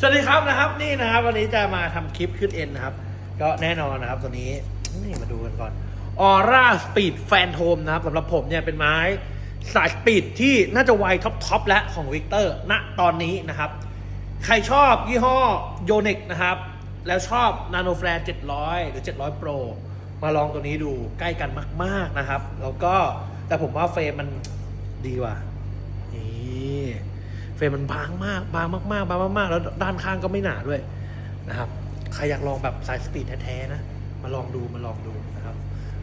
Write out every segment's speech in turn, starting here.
สวัสดีครับนะครับ นี่นะครับ วันนี้จะมาทำคลิปขึ้นเอ็นนะครับ ก็แน่นอนนะครับ ตัวนี้นี่มาดูกันก่อนออร่าสปีดแฟนโทมนะครับสำหรับผมเนี่ยเป็นไม้สายสปีดที่น่าจะไวท็อปทอปและของวิกเตอร์ณตอนนี้นะครับ ใครชอบยี่ห้อโยเน c นะครับ แล้วชอบนาโนแฟร์700 หรือ 700 Pro มาลองตัวนี้ดูใกล้กันมาก ๆนะครับ แล้วก็แต่ผมว่าเฟรมมันดีกว่า รมมันบางมากบางมากๆบางมากๆ แล้วด้านข้างก็ไม่หนาด้วยนะครับ ใครอยากลองแบบสายสปีดแท้ๆนะ มาลองดูมาลองดูนะครับ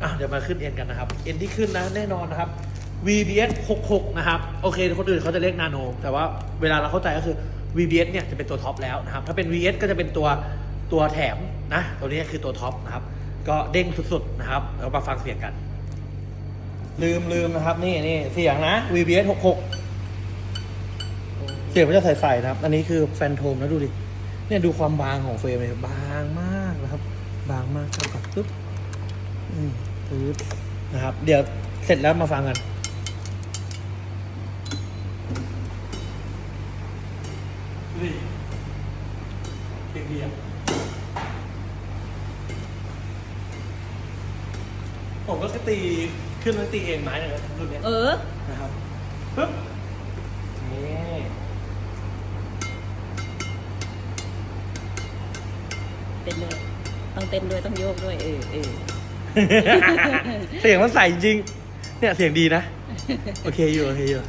อะเดี๋ยวมาขึ้นเอ็นกันนะครับ เอ็นที่ขึ้นนะแน่นอนนะครับ VBS 66 นะครับ โอเค คนอื่นเขาจะเรียกนาโน แต่ว่าเวลาเราเข้าใจก็คือ VBS เนี่ยจะเป็นตัวท็อปแล้วนะครับ ถ้าเป็น VS ก็จะเป็นตัวตัวแถมนะ ตัวนี้คือตัวท็อปนะครับ ก็เด้งสุดๆนะครับเรามาฟังเสียงกัน ลืมลืมนะครับ นี่นี่เสียงนะ VBS 66 เสียงมันจะใสๆนะครับ อันนี้คือแฟนโทมนะดูดิ เนี่ยดูความบางของเฟรมเลยบางมากนะครับ บางมากครับกับปึ๊บอืมปึ๊บนะครับ เดี๋ยวเสร็จแล้วมาฟังกันนี่เสียงดีอะผมก็แค่ตีขึ้นแล้วตีเองไม้หนึ่งนะรุ่นเนี้ยเออ นะครับปึ๊บ ต้นด้วยต้องเต้นด้วยต้องโยกด้วยเออเออ เสียงมันใสจริง เนี่ยเสียงดีนะ โอเคอยู่โอเคอยู่